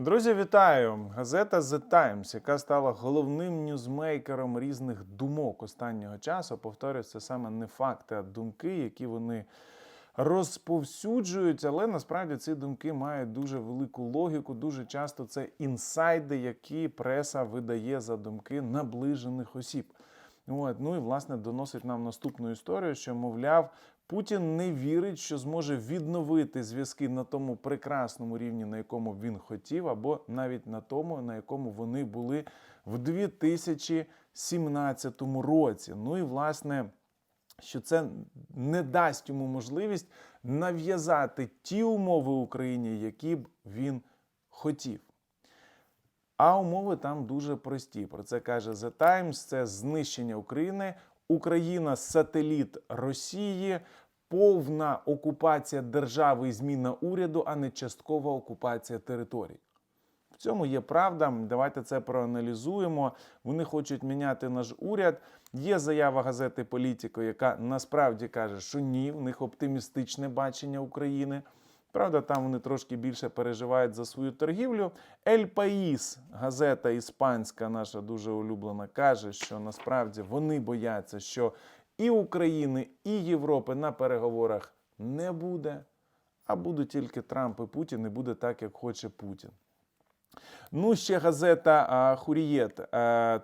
Друзі, вітаю! Газета The Times, яка стала головним ньюзмейкером різних думок останнього часу. Повторюю, це саме не факти, а думки, які вони розповсюджують. Але насправді ці думки мають дуже велику логіку. Дуже часто це інсайди, які преса видає за думки наближених осіб. От, ну і власне доносить нам наступну історію, що мовляв, Путін не вірить, що зможе відновити зв'язки на тому прекрасному рівні, на якому він хотів, або навіть на тому, на якому вони були в 2017 році. Ну і власне, що це не дасть йому можливість нав'язати ті умови Україні, які б він хотів. А умови там дуже прості. Про це каже The Times. Це знищення України, Україна сателіт Росії, повна окупація держави і зміна уряду, а не часткова окупація територій. В цьому є правда. Давайте це проаналізуємо. Вони хочуть міняти наш уряд. Є заява газети Політіко, яка насправді каже, що ні, в них оптимістичне бачення України. Правда, там вони трошки більше переживають за свою торгівлю. Ель Паїс, газета іспанська, наша дуже улюблена, каже, що насправді вони бояться, що і України, і Європи на переговорах не буде, а будуть тільки Трамп і Путін, і буде так, як хоче Путін. Ну, ще газета Хурієт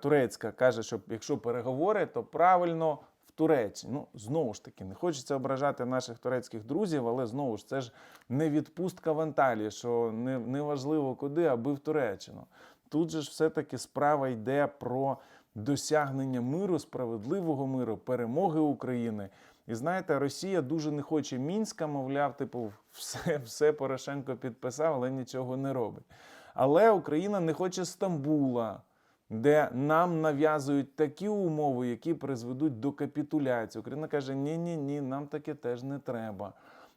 турецька каже, що якщо переговори, то правильно Туреччині. Ну, знову ж таки, не хочеться ображати наших турецьких друзів, але знову ж це ж не відпустка в Анталії, що не, не важливо куди, аби в Туреччину. Тут же ж все-таки справа йде про досягнення миру, справедливого миру, перемоги України. І знаєте, Росія дуже не хоче мінська, мовляв, типу, все, все Порошенко підписав, але нічого не робить. Але Україна не хоче Стамбула, де нам нав'язують такі умови, які призведуть до капітуляції. Україна каже: ні, ні, ні, нам таке теж не треба.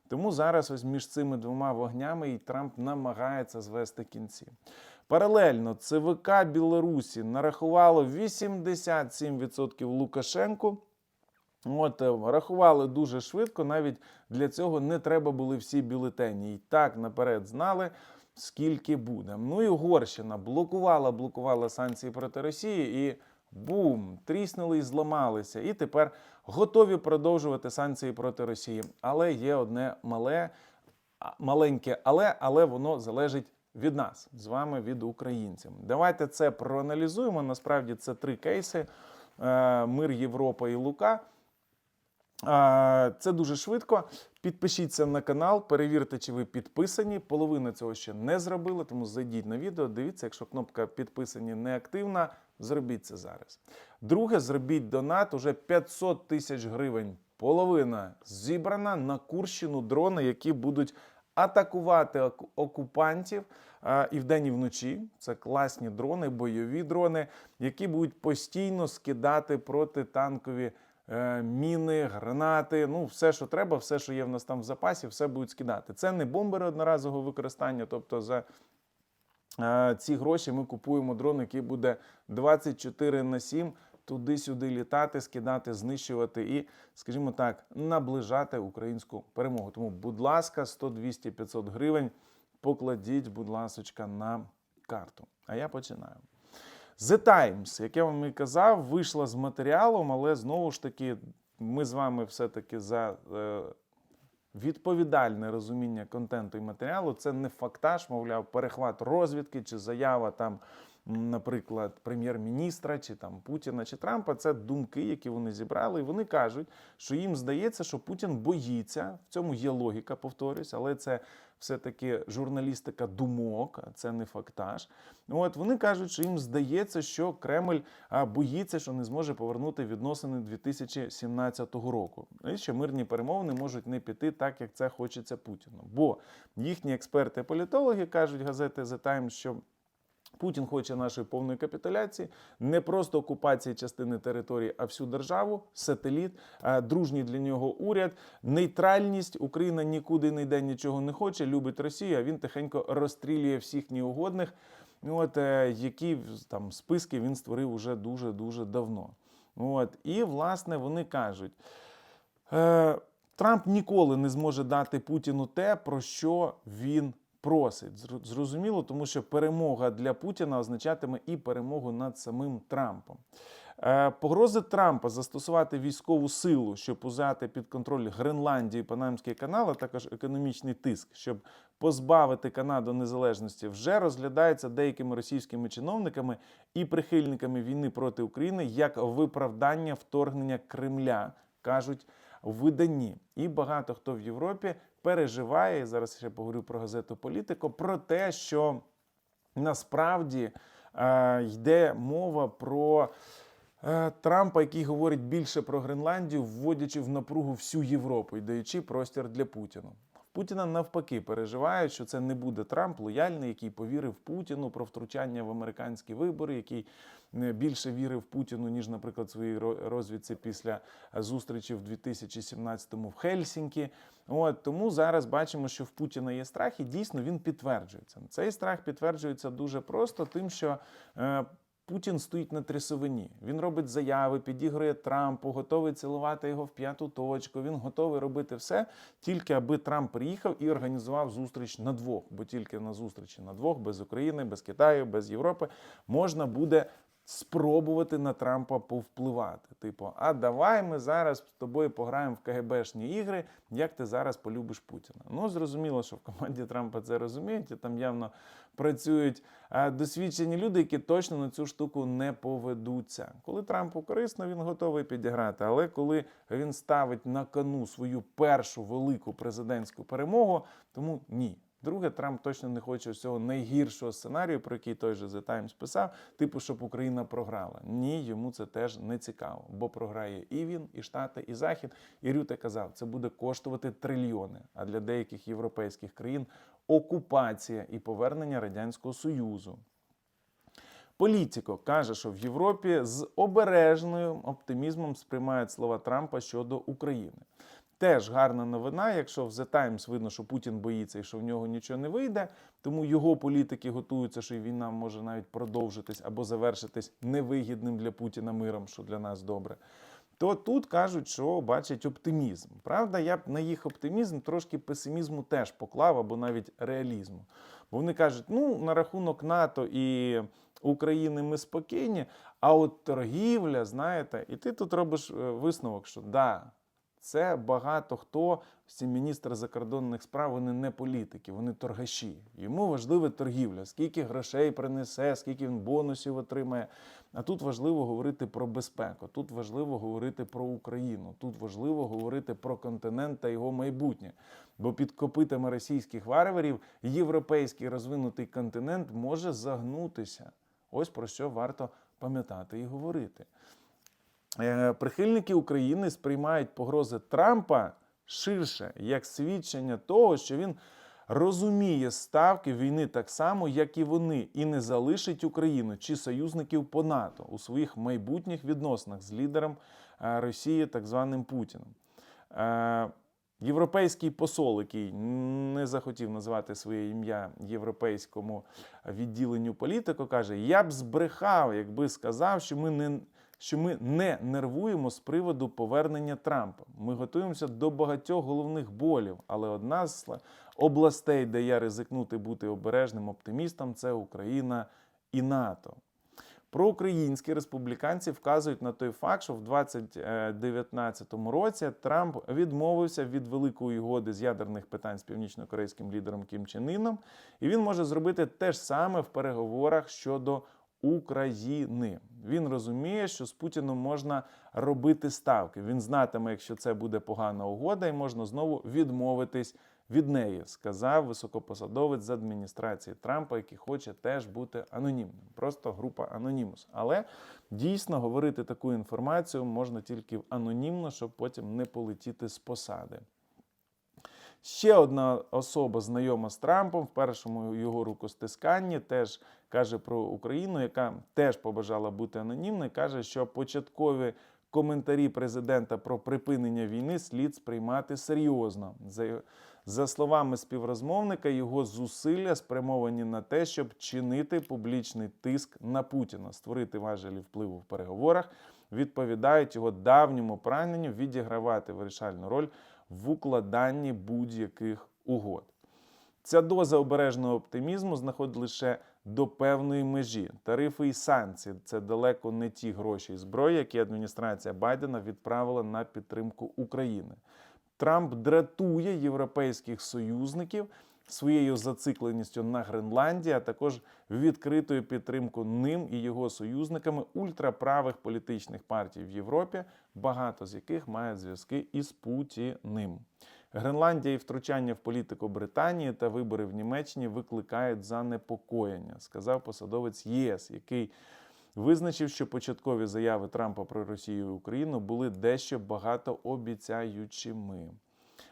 Тому зараз ось між цими двома вогнями і Трамп намагається звести кінці. Паралельно ЦВК Білорусі нарахувало 87% Лукашенку. От е, рахували дуже швидко, навіть для цього не треба були всі бюлетені. І так наперед знали, скільки буде. Ну і Угорщина блокувала, блокувала санкції проти Росії і бум! Тріснули і зламалися. І тепер готові продовжувати санкції проти Росії. Але є одне мале, маленьке, але, але воно залежить. Від нас з вами, від українців. Давайте це проаналізуємо. Насправді це три кейси: Е, Мир, Європа і Лука. Е, Це дуже швидко. Підпишіться на канал, перевірте, чи ви підписані. Половина цього ще не зробили, тому зайдіть на відео. Дивіться, якщо кнопка підписані не активна, зробіть це зараз. Друге, зробіть донат. Уже 500 тисяч гривень. Половина зібрана на Курщину дрони, які будуть атакувати окупантів а, і вдень, і вночі. Це класні дрони, бойові дрони, які будуть постійно скидати протитанкові міни, гранати. Ну, все, що треба, все, що є в нас там в запасі, все будуть скидати. Це не бомбери одноразового використання, тобто за. е, Ці гроші ми купуємо дрон, який буде 24 на 7 туди-сюди літати, скидати, знищувати і, скажімо так, наближати українську перемогу. Тому, будь ласка, 100, 200, 500 гривень покладіть, будь ласочка, на карту. А я починаю. The Times, як я вам і казав, вийшла з матеріалом, але знову ж таки, ми з вами все-таки за е, відповідальне розуміння контенту і матеріалу. Це не фактаж, мовляв, перехват розвідки чи заява там, наприклад, прем'єр-міністра, чи там Путіна чи Трампа. Це думки, які вони зібрали, і вони кажуть, що їм здається, що Путін боїться. В цьому є логіка, повторюсь, але це все-таки журналістика думок, а це не фактаж. От вони кажуть, що їм здається, що Кремль боїться, що не зможе повернути відносини 2017 року. І що мирні перемовини можуть не піти так, як це хочеться Путіну. Бо їхні експерти-політологи кажуть газети The Times, що Путін хоче нашої повної капітуляції, не просто окупації частини території, а всю державу, сателіт, е, дружній для нього уряд, нейтральність. Україна нікуди не йде, нічого не хоче, любить Росію. А він тихенько розстрілює всіх неугодних. От е, які там списки він створив уже дуже дуже давно. От і власне вони кажуть. Е, Трамп ніколи не зможе дати Путіну те, про що він просить. Зрозуміло, тому що перемога для Путіна означатиме і перемогу над самим Трампом. Е, Погрози Трампа застосувати військову силу, щоб узяти під контроль Гренландію Панамський канал, а також економічний тиск, щоб позбавити Канаду незалежності, вже розглядається деякими російськими чиновниками і прихильниками війни проти України як виправдання вторгнення Кремля, кажуть виданні. І багато хто в Європі переживає. Зараз ще поговорю про газету Політико, про те, що насправді е, йде мова про е, Трампа, який говорить більше про Гренландію, вводячи в напругу всю Європу і даючи простір для Путіна. Путіна навпаки переживають, що це не буде Трамп лояльний, який повірив Путіну про втручання в американські вибори, який більше вірив Путіну, ніж, наприклад, своїй ро- розвідці після е, зустрічі в 2017-му в Хельсінкі. От тому зараз бачимо, що в Путіна є страх, і дійсно він підтверджується. Цей страх підтверджується дуже просто, тим, що е, Путін стоїть на трясовині. Він робить заяви, підігрує Трампу, готовий цілувати його в п'яту точку. Він готовий робити все, тільки аби Трамп приїхав і організував зустріч на двох. Бо тільки на зустрічі на двох, без України, без Китаю, без Європи, можна буде спробувати на Трампа повпливати. Типу, а давай ми зараз з тобою пограємо в КГБшні ігри, як ти зараз полюбиш Путіна. Ну, зрозуміло, що в команді Трампа це розуміють, і там явно працюють досвідчені люди, які точно на цю штуку не поведуться. Коли Трампу корисно, він готовий підіграти. Але коли він ставить на кону свою першу велику президентську перемогу, тому ні. Друге, Трамп точно не хоче ось цього найгіршого сценарію, про який той же The Times писав, типу, щоб Україна програла. Ні, йому це теж не цікаво, бо програє і він, і Штати, і Захід. І Рюте казав, це буде коштувати трильйони. А для деяких європейських країн окупація і повернення Радянського Союзу. Політико каже, що в Європі з обережним оптимізмом сприймають слова Трампа щодо України. Теж гарна новина, якщо в The Times видно, що Путін боїться і що в нього нічого не вийде, тому його політики готуються, що і війна може навіть продовжитись або завершитись невигідним для Путіна миром, що для нас добре. То тут кажуть, що бачать оптимізм. Правда, я б на їх оптимізм трошки песимізму теж поклав, або навіть реалізму. Бо вони кажуть, ну на рахунок НАТО і України ми спокійні, а от торгівля, знаєте, і ти тут робиш е, висновок, що да, це багато хто, ці міністри закордонних справ, вони не політики, вони торгаші. Йому важлива торгівля, скільки грошей принесе, скільки він бонусів отримає. А тут важливо говорити про безпеку, тут важливо говорити про Україну, тут важливо говорити про континент та його майбутнє. Бо під копитами російських варварів європейський розвинутий континент може загнутися. Ось про що варто пам'ятати і говорити. Е, Прихильники України сприймають погрози Трампа ширше як свідчення того, що він розуміє ставки війни так само, як і вони, і не залишить Україну чи союзників по НАТО у своїх майбутніх відносинах з лідером е, Росії, так званим Путіним. Е, Європейський посол, який не захотів назвати своє ім'я європейському відділенню політико, каже: Я б збрехав, якби сказав, що ми не. Що ми не нервуємо з приводу повернення Трампа. Ми готуємося до багатьох головних болів, але одна з областей, де я ризикнути бути обережним оптимістом, це Україна і НАТО. Проукраїнські республіканці вказують на той факт, що в 2019 році Трамп відмовився від великої угоди з ядерних питань з північно-корейським лідером Кім Чен Іном, і він може зробити те ж саме в переговорах щодо України. Він розуміє, що з Путіном можна робити ставки. Він знатиме, якщо це буде погана угода, і можна знову відмовитись від неї, сказав високопосадовець з адміністрації Трампа, який хоче теж бути анонімним. Просто група анонімус. Але дійсно говорити таку інформацію можна тільки анонімно, щоб потім не полетіти з посади. Ще одна особа, знайома з Трампом, в першому його рукостисканні, теж каже про Україну, яка теж побажала бути анонімною, каже, що початкові коментарі президента про припинення війни слід сприймати серйозно. За, за словами співрозмовника, його зусилля спрямовані на те, щоб чинити публічний тиск на Путіна, створити важелі впливу в переговорах, відповідають його давньому прагненню відігравати вирішальну роль в укладанні будь-яких угод. Ця доза обережного оптимізму знаходить лише до певної межі. Тарифи і санкції це далеко не ті гроші і зброї, які адміністрація Байдена відправила на підтримку України. Трамп дратує європейських союзників своєю зацикленістю на Гренландії, а також відкритою підтримкою ним і його союзниками ультраправих політичних партій в Європі, багато з яких мають зв'язки із Путіним. Гренландія і втручання в політику Британії та вибори в Німеччині викликають занепокоєння, сказав посадовець ЄС, який визначив, що початкові заяви Трампа про Росію і Україну були дещо багатообіцяючими.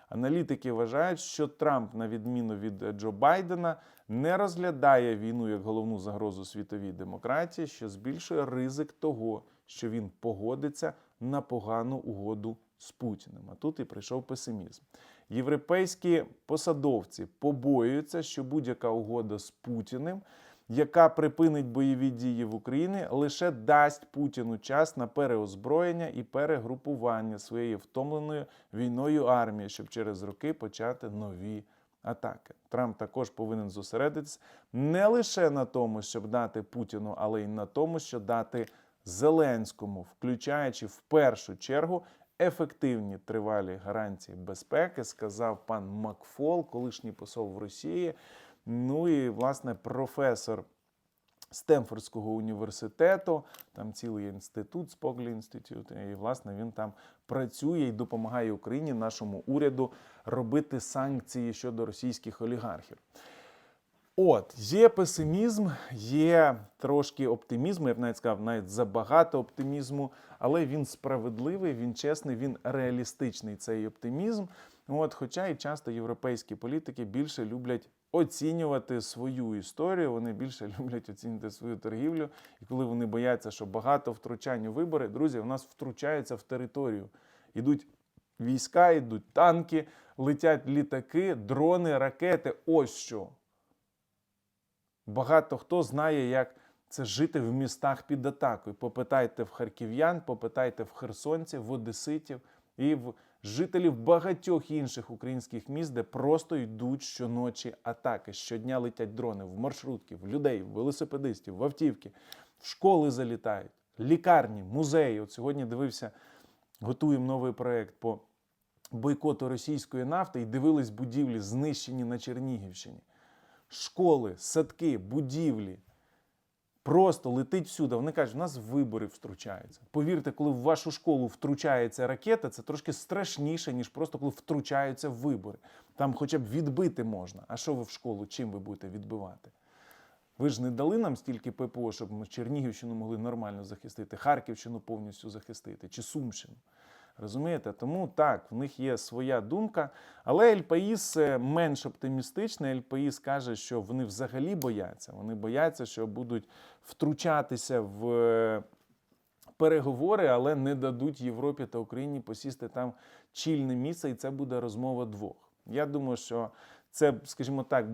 Аналітики вважають, що Трамп, на відміну від Джо Байдена, не розглядає війну як головну загрозу світовій демократії, що збільшує ризик того, що він погодиться на погану угоду з Путіним. А тут і прийшов песимізм. Європейські посадовці побоюються, що будь-яка угода з Путіним, яка припинить бойові дії в Україні, лише дасть Путіну час на переозброєння і перегрупування своєї втомленої війною армії, щоб через роки почати нові атаки. Трамп також повинен зосередитися не лише на тому, щоб дати Путіну, але й на тому, що дати Зеленському, включаючи в першу чергу ефективні тривалі гарантії безпеки, сказав пан Макфол, колишній посол в Росії. Ну і власне професор Стемфордського університету, там цілий інститут, Споглі інститут, і власне він там працює і допомагає Україні, нашому уряду, робити санкції щодо російських олігархів. От, є песимізм, є трошки оптимізму, я б навіть сказав, навіть забагато оптимізму, але він справедливий, він чесний, він реалістичний цей оптимізм. От, хоча і часто європейські політики більше люблять оцінювати свою історію, вони більше люблять оцінювати свою торгівлю. І коли вони бояться, що багато втручань у вибори, друзі, в нас втручаються в територію. Ідуть війська, йдуть танки, летять літаки, дрони, ракети. Ось що. Багато хто знає, як це жити в містах під атакою. Попитайте в харків'ян, попитайте в херсонців, в одеситів і в жителів багатьох інших українських міст, де просто йдуть щоночі атаки. Щодня летять дрони в маршрутки, в людей, в велосипедистів, в автівки, в школи залітають, лікарні, музеї. От сьогодні дивився, готуємо новий проект по бойкоту російської нафти і дивились будівлі, знищені на Чернігівщині школи, садки, будівлі. Просто летить всюди. Вони кажуть, у нас вибори втручаються. Повірте, коли в вашу школу втручається ракета, це трошки страшніше, ніж просто коли втручаються вибори. Там хоча б відбити можна. А що ви в школу, чим ви будете відбивати? Ви ж не дали нам стільки ППО, щоб ми Чернігівщину могли нормально захистити, Харківщину повністю захистити, чи Сумщину. Розумієте? Тому так, в них є своя думка. Але Ельпаїс менш оптимістичний. Ельпаїс каже, що вони взагалі бояться. Вони бояться, що будуть втручатися в е, переговори, але не дадуть Європі та Україні посісти там чільне місце, і це буде розмова двох. Я думаю, що це, скажімо так,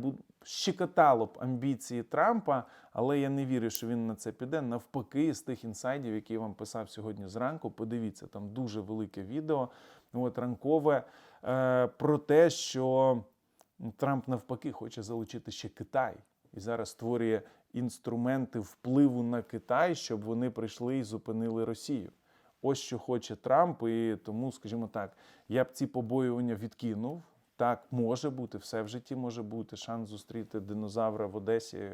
щекотало б амбіції Трампа, але я не вірю, що він на це піде. Навпаки, з тих інсайдів, які я вам писав сьогодні зранку, подивіться, там дуже велике відео, от ранкове, е, про те, що Трамп навпаки хоче залучити ще Китай і зараз створює інструменти впливу на Китай, щоб вони прийшли і зупинили Росію. Ось що хоче Трамп, і тому, скажімо так, я б ці побоювання відкинув. Так, може бути, все в житті може бути. Шанс зустріти динозавра в Одесі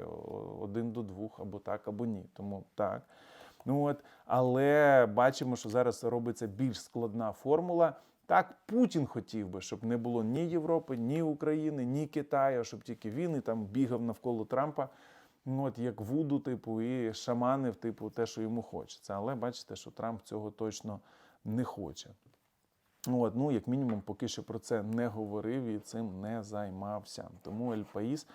один до двох, або так, або ні. Тому так. Ну от, але бачимо, що зараз робиться більш складна формула. Так, Путін хотів би, щоб не було ні Європи, ні України, ні Китаю, щоб тільки він і там бігав навколо Трампа. Ну, от як вуду, типу, і шаманив, типу, те, що йому хочеться. Але бачите, що Трамп цього точно не хоче. От, ну, як мінімум, поки що про це не говорив і цим не займався. Тому Ель Паїс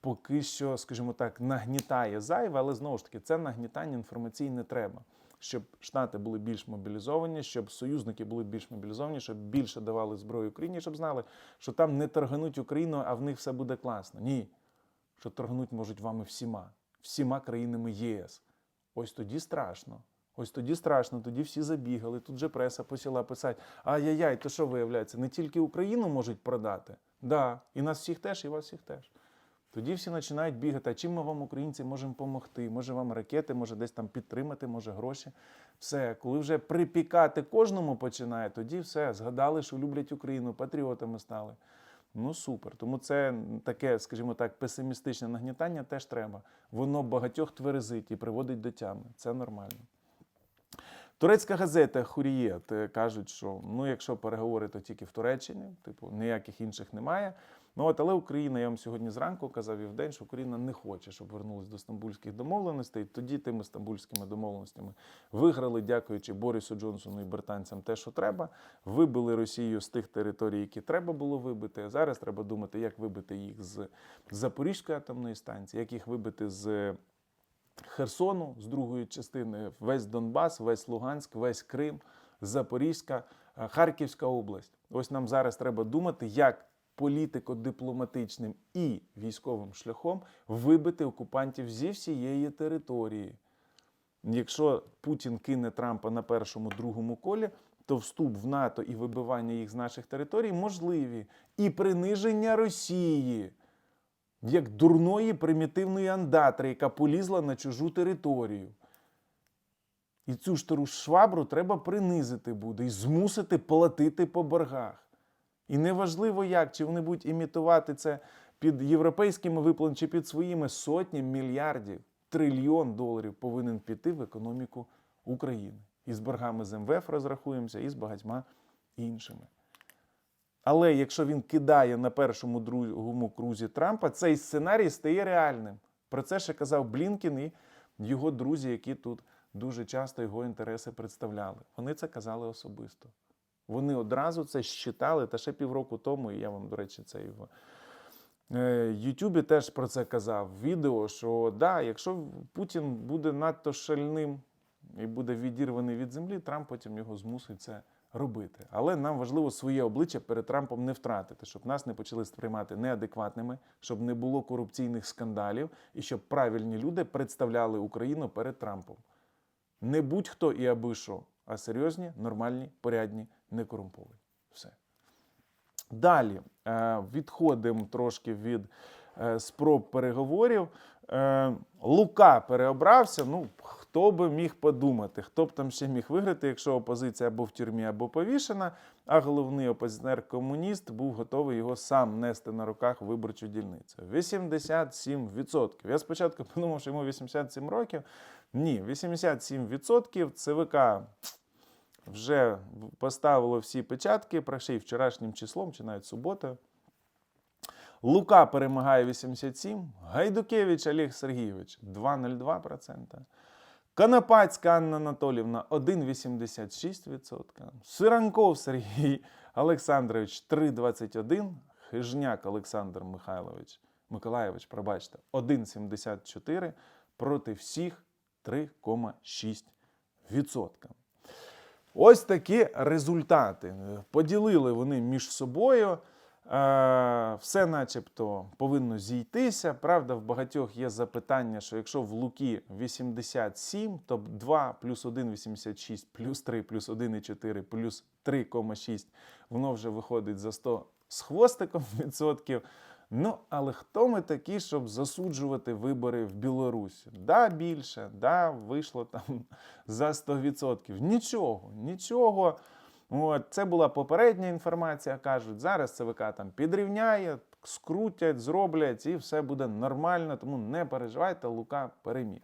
поки що, скажімо так, нагнітає зайве, але знову ж таки, це нагнітання інформаційне не треба. Щоб Штати були більш мобілізовані, щоб союзники були більш мобілізовані, щоб більше давали зброю Україні, щоб знали, що там не торгануть Україну, а в них все буде класно. Ні. Що торгнуть можуть вами всіма, всіма країнами ЄС. Ось тоді страшно. Ось тоді страшно, тоді всі забігали. Тут же преса почала писати: ай-яй-яй, то що виявляється, не тільки Україну можуть продати? Да, і нас всіх теж, і вас всіх теж. Тоді всі починають бігати, а чим ми вам, українці, можемо допомогти? Може вам ракети, може десь там підтримати, може гроші. Все, коли вже припікати кожному починає, тоді все, згадали, що люблять Україну, патріотами стали. Ну супер. Тому це таке, скажімо так, песимістичне нагнітання теж треба. Воно багатьох тверезить і приводить до тями. Це нормально. Турецька газета Хурієт кажуть, що ну, якщо переговори, то тільки в Туреччині, типу, ніяких інших немає. Ну от, але Україна, я вам сьогодні зранку казав і вдень, що Україна не хоче, щоб вернулись до стамбульських домовленостей. Тоді тими стамбульськими домовленостями виграли, дякуючи Борису Джонсону і британцям, те, що треба. Вибили Росію з тих територій, які треба було вибити. Зараз треба думати, як вибити їх з Запорізької атомної станції, як їх вибити з Херсону, з другої частини, весь Донбас, весь Луганськ, весь Крим, Запорізька, е, Харківська область. Ось нам зараз треба думати, як політико-дипломатичним і військовим шляхом вибити окупантів зі всієї території. Якщо Путін кине Трампа на першому другому колі, то вступ в НАТО і вибивання їх з наших територій можливі. І приниження Росії як дурної примітивної андатри, яка полізла на чужу територію. І цю ж тару швабру треба принизити буде і змусити платити по боргах. І неважливо як, чи вони будуть імітувати це під європейськими виплатами, чи під своїми сотні мільярдів, трильйон доларів повинен піти в економіку України. І з боргами з МВФ розрахуємося, і з багатьма іншими. Але якщо він кидає на першому другому крузі Трампа, цей сценарій стає реальним. Про це ще казав Блінкін і його друзі, які тут дуже часто його інтереси представляли. Вони це казали особисто. Вони одразу це щитали, та ще півроку тому, і я вам, до речі, це в е, Ютубі теж про це казав. Відео, що да, якщо Путін буде надто шальним і буде відірваний від землі, Трамп потім його змусить це робити. Але нам важливо своє обличчя перед Трампом не втратити, щоб нас не почали сприймати неадекватними, щоб не було корупційних скандалів і щоб правильні люди представляли Україну перед Трампом. Не будь-хто і аби що, а серйозні, нормальні, порядні, не корумповані. Все. Далі е, відходимо трошки від е, спроб переговорів. Е, Лука переобрався. Ну, хто би міг подумати, хто б там ще міг виграти, якщо опозиція або в тюрмі, або повішена, а головний опозиціонер-комуніст був готовий його сам нести на руках виборчу дільницю. 87%. Я спочатку подумав, що йому 87 років. Ні, 87% ЦВК вже поставило всі печатки, й вчорашнім числом, чи навіть суботою. Лука перемагає 87, Гайдукевич Олег Сергійович 2,02%. Канапацька Анна Анатолівна 1,86%. Сиранков Сергій Олександрович 3,21%. Хижняк Олександр Михайлович Миколаєвич, пробачте, 1,74 проти всіх 3,6%. Ось такі результати. Поділили вони між собою. Е, Все начебто повинно зійтися. Правда, в багатьох є запитання, що якщо в Луки 87, то 2 плюс 1 – 86, плюс 3 плюс 1,4 плюс 3,6, воно вже виходить за 100 з хвостиком відсотків. Ну, але хто ми такі, щоб засуджувати вибори в Білорусі? Да, більше, да, вийшло там за 100%. Нічого, нічого. От, це була попередня інформація. Кажуть, зараз ЦВК там підрівняє, скрутять, зроблять, і все буде нормально. Тому не переживайте, Лука переміг.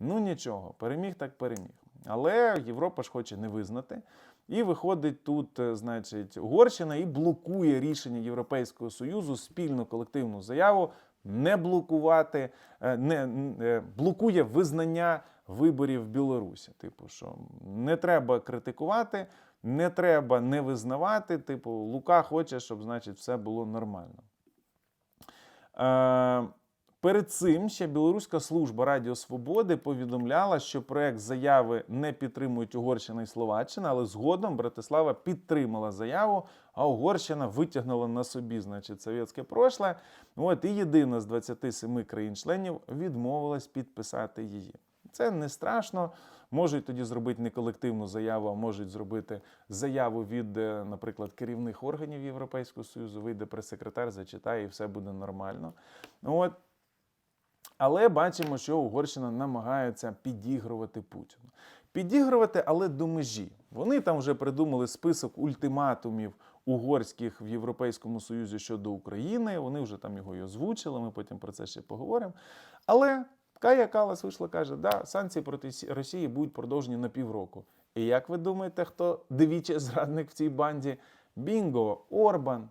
Ну нічого, переміг так переміг. Але Європа ж хоче не визнати. І виходить тут, е, значить, Угорщина і блокує рішення Європейського Союзу спільну колективну заяву не блокувати, е, не е, блокує визнання виборів в Білорусі. Типу, що не треба критикувати, не треба не визнавати. Типу, Лука хоче, щоб значить все було нормально. Е, Перед цим ще Білоруська служба Радіо Свободи повідомляла, що проект заяви не підтримують Угорщина і Словаччина, але згодом Братислава підтримала заяву, а Угорщина витягнула на собі, значить, совєтське прошле. От і єдина з 27 країн-членів відмовилась підписати її. Це не страшно. Можуть тоді зробити не колективну заяву, а можуть зробити заяву від, е, наприклад, керівних органів Європейського Союзу. Вийде прес-секретар, зачитає, і все буде нормально. От. Але бачимо, що Угорщина намагається підігрувати Путіну. Підігрувати, але до межі. Вони там вже придумали список ультиматумів угорських в Європейському Союзі щодо України. Вони вже там його і озвучили. Ми потім про це ще поговоримо. Але Кая Калас вийшла, каже, да, санкції проти Росії будуть продовжені на півроку. І як ви думаєте, хто двічі зрадник в цій банді? Бінго, Орбан.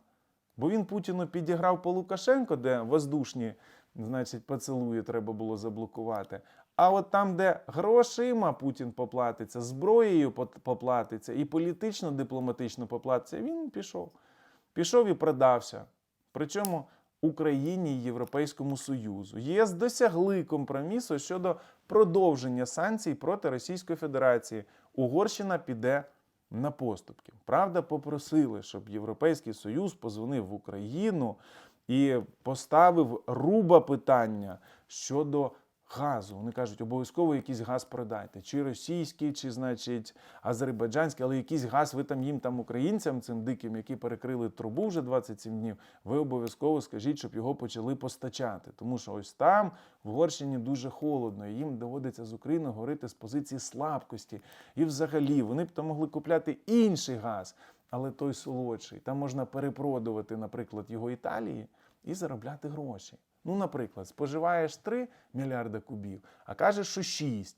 Бо він Путіну підіграв по Лукашенко, де воздушні, значить, поцілуї треба було заблокувати. А от там, де грошима Путін поплатиться, зброєю поплатиться і політично-дипломатично поплатиться, він пішов. Пішов і продався. Причому Україні і Європейському Союзу. ЄС досягли компромісу щодо продовження санкцій проти Російської Федерації. Угорщина піде на поступки. Правда, попросили, щоб Європейський Союз позвонив в Україну і поставив руба питання щодо газу. Вони кажуть, обов'язково якийсь газ продайте. Чи російський, чи, значить, азербайджанський, але якийсь газ ви там їм там українцям, цим диким, які перекрили трубу вже 27 днів, ви обов'язково скажіть, щоб його почали постачати. Тому що ось там в Угорщині дуже холодно, і їм доводиться з Україною говорити з позиції слабкості. І взагалі вони б там могли купляти інший газ, але той солодший. Там можна перепродувати, наприклад, його Італії і заробляти гроші. Ну, наприклад, споживаєш 3 мільярда кубів, а кажеш, що 6.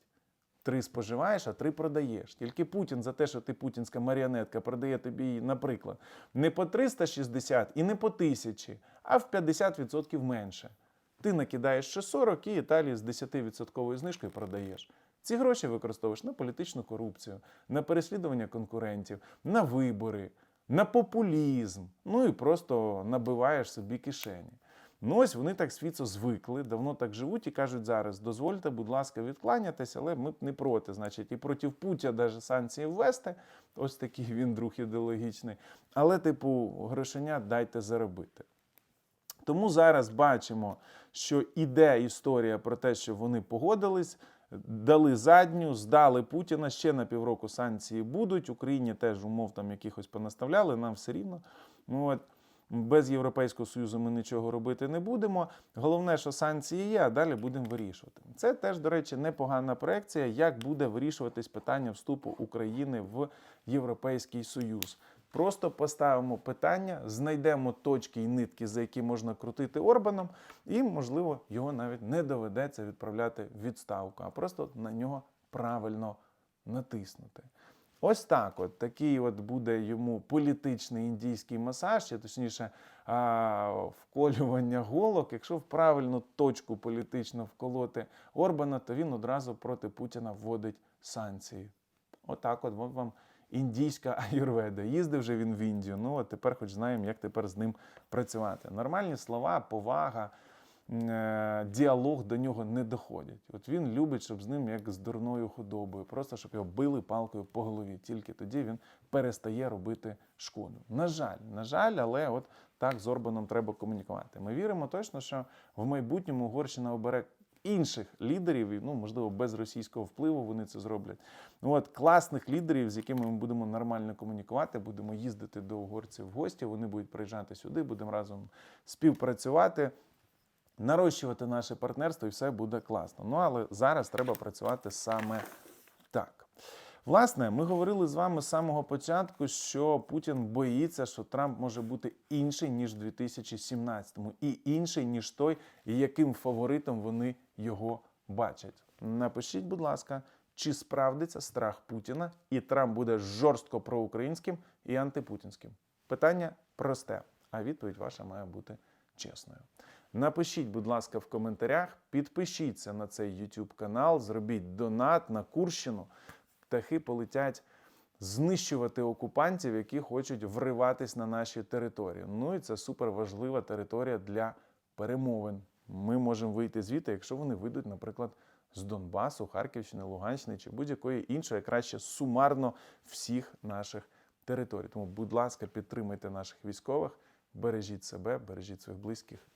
Три споживаєш, а три продаєш. Тільки Путін за те, що ти путінська маріонетка, продає тобі, наприклад, не по 360 і не по 1000, а в 50% менше. Ти накидаєш ще 40 і Італії з 10% знижкою продаєш. Ці гроші використовуєш на політичну корупцію, на переслідування конкурентів, на вибори, на популізм. Ну і просто набиваєш собі кишені. Ну ось вони так свіцо звикли, давно так живуть і кажуть зараз: дозвольте, будь ласка, відкланятись, але ми б не проти. Значить, і проти Путя навіть санкції ввести. Ось такий він друг ідеологічний. Але, типу, грошеня дайте заробити. Тому зараз бачимо, що іде історія про те, що вони погодились, дали задню, здали Путіна. Ще на півроку санкції будуть. Україні теж умов там якихось понаставляли, нам все рівно. Ну, от, без Європейського Союзу ми нічого робити не будемо. Головне, що санкції є, а далі будемо вирішувати. Це теж, до речі, непогана проекція, як буде вирішуватись питання вступу України в Європейський Союз. Просто поставимо питання, знайдемо точки і нитки, за які можна крутити Орбаном, і, можливо, його навіть не доведеться відправляти в відставку, а просто на нього правильно натиснути. Ось так, от такий от буде йому політичний індійський масаж, чи точніше а, вколювання голок. Якщо в правильну точку політично вколоти Орбана, то він одразу проти Путіна вводить санкції. Отак, от, от вам індійська аюрведа. Їздив вже він в Індію. Ну а тепер, хоч знаємо, як тепер з ним працювати. Нормальні слова, повага. Е, Діалог до нього не доходять. От він любить, щоб з ним як з дурною худобою, просто щоб його били палкою по голові. Тільки тоді він перестає робити шкоду. На жаль, на жаль, але от так з Орбаном треба комунікувати. Ми віримо точно, що в майбутньому Угорщина обере інших лідерів, ну можливо без російського впливу вони це зроблять. Ну от класних лідерів, з якими ми будемо нормально комунікувати, будемо їздити до угорців в гості. Вони будуть приїжджати сюди, будемо разом співпрацювати. Нарощувати наше партнерство і все буде класно. Ну але зараз треба працювати саме так. Власне, ми говорили з вами з самого початку, що Путін боїться, що Трамп може бути інший ніж в 2017-му, і інший ніж той, яким фаворитом вони його бачать. Напишіть, будь ласка, чи справдиться страх Путіна, і Трамп буде жорстко проукраїнським і антипутінським? Питання просте, а відповідь ваша має бути чесною. Напишіть, будь ласка, в коментарях, підпишіться на цей YouTube канал, зробіть донат на Курщину. Птахи полетять знищувати окупантів, які хочуть вриватись на наші території. Ну і це супер важлива територія для перемовин. Ми можемо вийти звідти, якщо вони вийдуть, наприклад, з Донбасу, Харківщини, Луганщини чи будь-якої іншої, краще сумарно всіх наших територій. Тому, будь ласка, підтримайте наших військових, бережіть себе, бережіть своїх близьких